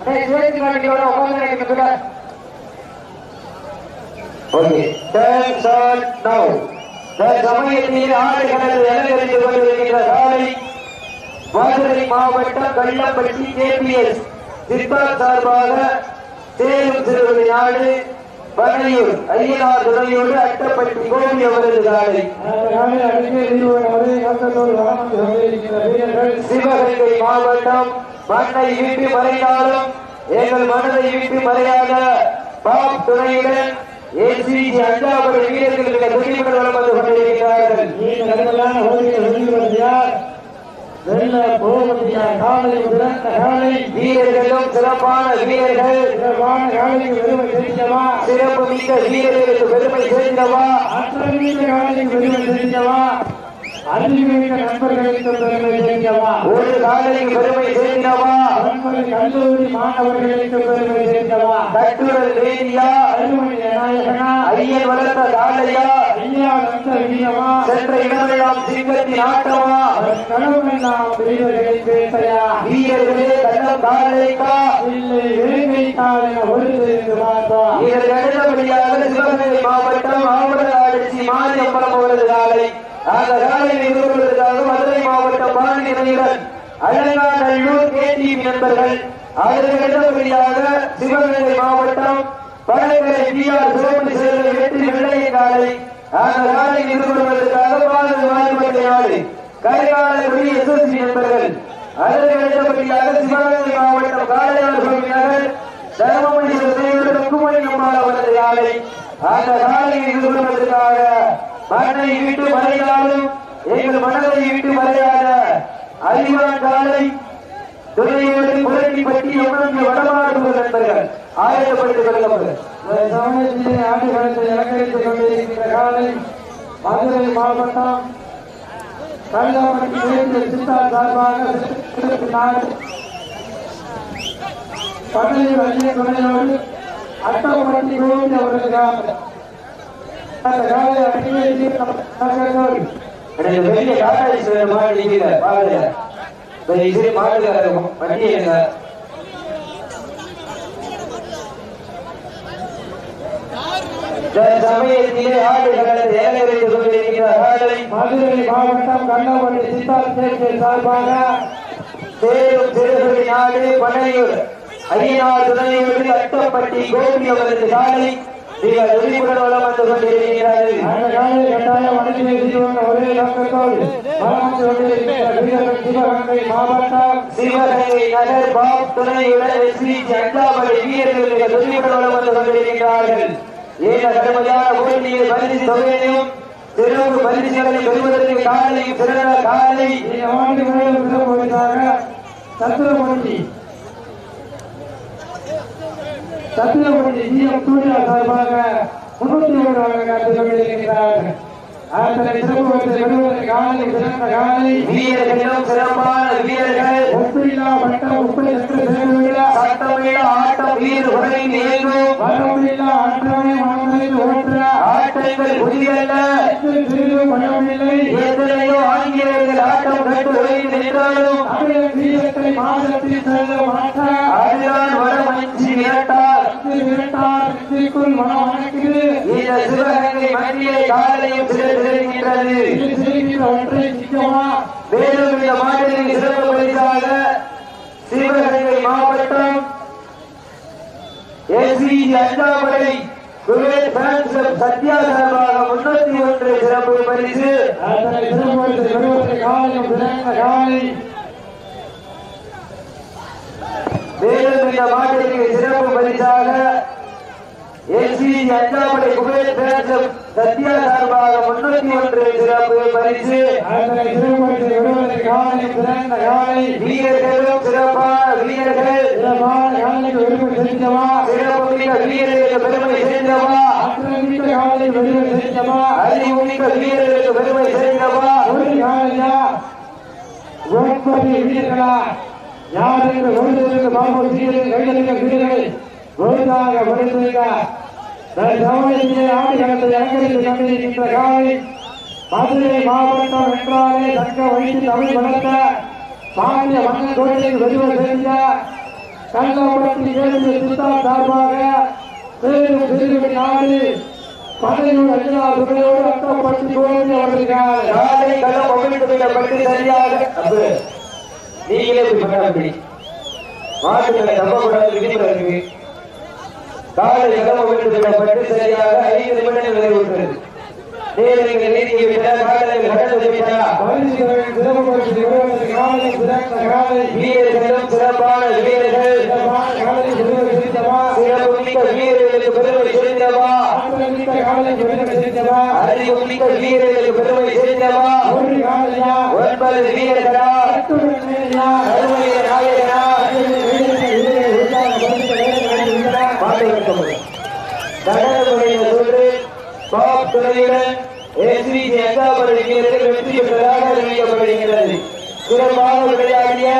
அடே சிவகங்கை வண்டியோட உட்கார்ந்து நினைக்கிறதுல ஓகே டைம் ஸ்டார்ட் நவ சமயத்தில் ஆடுகளத்தில் அலங்கரித்துக் கொண்டிருக்கின்ற காலை மதுரை மாவட்டம் கள்ளப்பட்டி கேபிஎஸ் சித்தார் சார்பாக சேலம் சிறுவதி நாடு பனையூர் ஐயனார் துணையோடு அட்டப்பட்டி கோபி அவரது காலை சிவகங்கை மாவட்டம் மண்ணை வீட்டு மறைந்தாலும் எங்கள் மனதை வீட்டு மறையாத பாப் துணையுடன் ஏசிஜி அஞ்சாவது வீரர்களுக்கு துணிவுகள் வளம் வந்து கொண்டிருக்கிறார்கள். வீரர்களும் சிறப்பான வீரர்கள். சிறப்பு மிக்க வீரர்களுக்கு பெருமை சேர்ந்தவா நண்பர்களுக்கு பெருமை சேர்ந்தவா ஒரு காலைக்கு பெருமை சேர்ந்தவா கல்லூரி மாணவர்களுக்கு பெருமை சேர்ந்தவா கட்டுடல் வேதியா ஐயன் வளர்த்த காலையா ஐயா சென்ற இடமெல்லாம் சிங்கத்தின் ஆட்டமா? கடவுளெல்லாம் பெரியவர்களை பேசையா? வீரர்களே கண்ணம் இல்லை சிவகங்கை மாவட்டம் ஆவரகாட்சி மாரியம்பலம் அவரது காலை. அந்த காலை மதுரை மாவட்டம் பாண்டி இணையுடன் அலங்காநல்லூர் கேடி நண்பர்கள். அதற்கு சிவகங்கை மாவட்டம் பழங்கரை பி ஆர் சிவமணி சேர்ந்த வெற்றி வெள்ளைய காலை. அந்த காலை எதிர்கொள்வதற்காக பாரத வாய்ப்பட்டை நாடு கரிகாலக்குடி எஸ்எஸ்சி நண்பர்கள் அதற்கு அடுத்தபடியாக சிவகங்கை மாவட்டம் காலையாளர் சுவாமியார்கள் தர்மபுரி சுத்தையோடு ருக்குமணி அம்மாள் அவரது காலை அந்த காலையை எதிர்கொள்வதற்காக மண்ணை விட்டு மறைந்தாலும் எங்கள் மனதை விட்டு மறையாத அறிவான் காலை துறையோடு புரட்டி பட்டி எவ்வளவு வடமாடு நண்பர்கள் ஆயத்தப்படுத்திக் கொள்ளப்படுகிறது சமயத்திலே ஆண்டுகளத்தை இலக்கரித்துக் கொண்டிருக்கின்ற காலை மதுரை மாவட்டம் சித்தா சார்பாக பள்ளியில் துணையோடு கோவில். அவர்களுக்காக அந்த காலை பெரிய நிற்கிற பாருங்க இது மாடுகார வண்டி எங்க சமயத்திலே ஆடுகளை ஏழைத்து கொண்டிருக்கிற ஆடலை மதுரை மாவட்டம் கள்ளப்பட்டி சித்தா தேசிய சார்பாக சேரும் சிறுபடி நாடு பனையூர் ஐயனார் துணையோடு அட்டப்பட்டி கோபி அவரது காலை நீங்கள் விழிப்புடன் வளம் வந்து கொண்டிருக்கிறார்கள். அந்த காலை கட்டாயம் அனுப்பி வைத்துள்ள ஒரே நோக்கத்தோடு வளம் கொண்டிருக்கிற வீரர்கள் சிவகங்கை மாவட்டம் சிவகங்கை நகர் பாப் துணையுடன் எஸ்வி அண்டாபடி வீரர்கள் மிக வளம் வந்து கொண்டிருக்கிறார்கள் கடுமையான பரிசு தொகையையும் பரிசுகளை பெறுவதற்கு காலை சிறந்த காலை. இந்த ஆண்டு மேலும் சிறப்புவதற்காக சத்திரமூர்த்தி சத்திரமூர்த்தி ஜி எம் சூர்யா சார்பாக முன்னூத்தி ஒரு காலை சிறந்த காலை. சிறப்பான வீரர்கள். ஒப்பில்லா என்று சட்டமில்ல ஆட்டம் வீர் உடலில் இயங்கும் வரவில்லா அன்றமே மனதை ஓற்ற. ஆட்டங்கள் புதியல்ல. சிறிது பயமில்லை எத்தனையோ ஆங்கிலேயர்கள் ஆட்டம் கண்டு உழைத்து நின்றாலும். தமிழக வீரத்தை மாதத்தில் செல்ல மாற்ற. காலையும் சிக்கமா மேலும் இந்த மாநிலத்தின் சிறப்பு பரிசாக சிவகங்கை மாவட்டம் ஏசி பிரான்ஸ் சத்யா சார்பாக முன்னூத்தி ஒன்று சிறப்பு பரிசு. மேலும் இந்த மாநிலத்தின் சிறப்பு பரிசாக ஏசி அஞ்சாமலை குவேத் பிரான்ஸ் சத்யா சார்பாக முன்னூத்தி ஒன்று சிறப்பு பரிசு. வீரர்களும் சிறப்பான வீரர்கள். சிறப்புமிக்க வீரர்களுக்கு பெருமை சேர்ந்தவா அறிவுமிக்க வீரர்களுக்கு பெருமை சேர்ந்தவா ஒரு ஒன்பது வீரர்களா? யார் என்று பாபு வீரர்கள் கைதளிக்க வீரர்கள். ஒருதாக ஒருத்தருக்க மதுரை மாவட்டம் என்றாலே தக்க வைத்து தமிழ் வளர்த்த பாண்டிய மன்னன் கோயிலுக்கு வெளிவர் தெரிந்த கள்ளப்பட்டி ஏழு சித்தா சார்பாக சேரும் சிறுவடி நாடு படையூர் அஞ்சா துறையோடு அட்டப்பட்டி கோவில் அவர்கள் சரியாக நீங்களே இப்படி பண்ண மாட்டுகளை நம்பக்கூடாது விதிமுறை இருக்கு. காலை களம் அமைத்து விடப்பட்டு சரியாக ஐந்து நிமிடங்கள் நிறைவுற்றது நேரங்கள் நீதி விட்ட காலங்கள் கடந்து விட்டா பரிசுகளின் சிறப்பு நிறுவனத்தின் காலை சிறந்த காலை. வீரர்களும் சிறப்பான வீரர்கள். சிறப்பு. மிக்க வீரர்களுக்கு பெருமை சேர்ந்தவா அறிவு மிக்க வீரர்களுக்கு பெருமை சேர்ந்தவா ஒன்பது வீரர்களா? அருமைய நாயகனா? உற்சாக மாட்டு வைக்கப்படும் நகரமுறையில் பாப் துணையுடன் எஸ்வி அங்காபடி வீரர்கள் வெற்றி பெற்றதாக அறிவிக்கப்படுகிறது. சிறப்பாக விளையாடிய